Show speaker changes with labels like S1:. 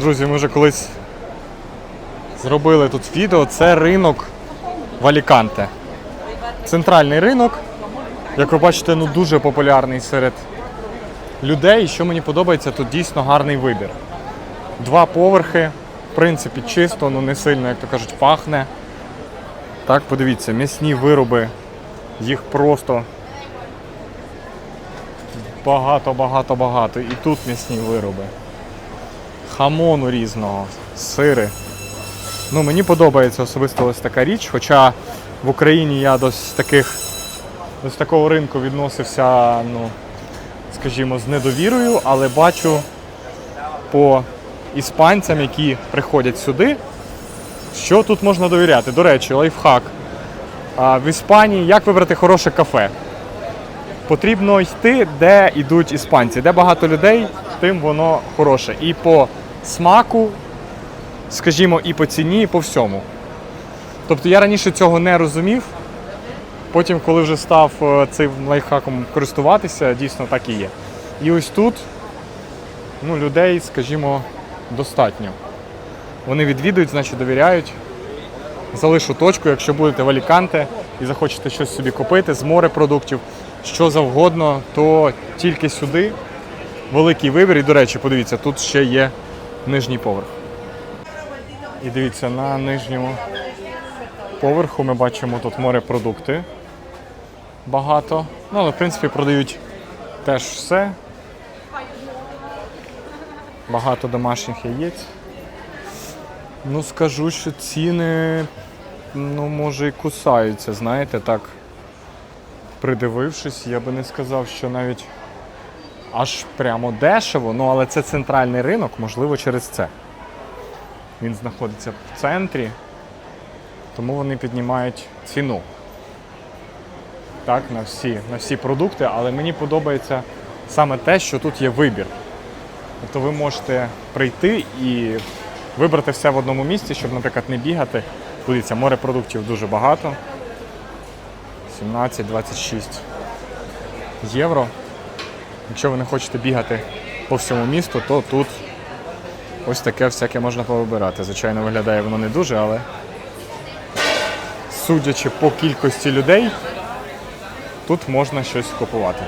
S1: Друзі, ми вже колись зробили тут відео. Це ринок в Аліканте. Центральний ринок. Як ви бачите, ну дуже популярний серед людей. І Що мені подобається, тут дійсно гарний вибір. Два поверхи, в принципі, чисто, ну не сильно, як то кажуть, пахне. Так, подивіться, м'ясні вироби, їх просто багато, багато, багато. І тут м'ясні вироби. Хамону різного, сири. Ну, мені подобається особисто ось така річ, хоча в Україні я до таких до такого ринку відносився, ну, скажімо, з недовірою, але бачу по іспанцям, які приходять сюди, що тут можна довіряти. До речі, лайфхак. В Іспанії як вибрати хороше кафе? Потрібно йти, де йдуть іспанці, де багато людей, тим воно хороше. І по смаку, скажімо, і по ціні, і по всьому. Тобто я раніше цього не розумів. Потім, коли вже став е, цим лайфхаком користуватися, дійсно так і є. І ось тут ну, людей, скажімо, достатньо. Вони відвідують, значить довіряють. Залишу точку, якщо будете в Аліканте і захочете щось собі купити з морепродуктів, що завгодно, то тільки сюди. Великий вибір. І, до речі, подивіться, тут ще є нижній поверх. І дивіться, на нижньому поверху ми бачимо тут морепродукти. Багато. Ну, але в принципі продають теж все. Багато домашніх яєць. Ну, скажу, що ціни, ну, може, і кусаються, знаєте, так. Придивившись, я би не сказав, що навіть аж прямо дешево, ну але це центральний ринок, можливо, через це. Він знаходиться в центрі, тому вони піднімають ціну. Так, на всі, на всі продукти, але мені подобається саме те, що тут є вибір. Тобто ви можете прийти і вибрати все в одному місці, щоб, наприклад, не бігати. Дивіться, морепродуктів дуже багато. 17-26 євро. Якщо ви не хочете бігати по всьому місту, то тут ось таке всяке можна повибирати. Звичайно, виглядає воно не дуже, але судячи по кількості людей, тут можна щось купувати.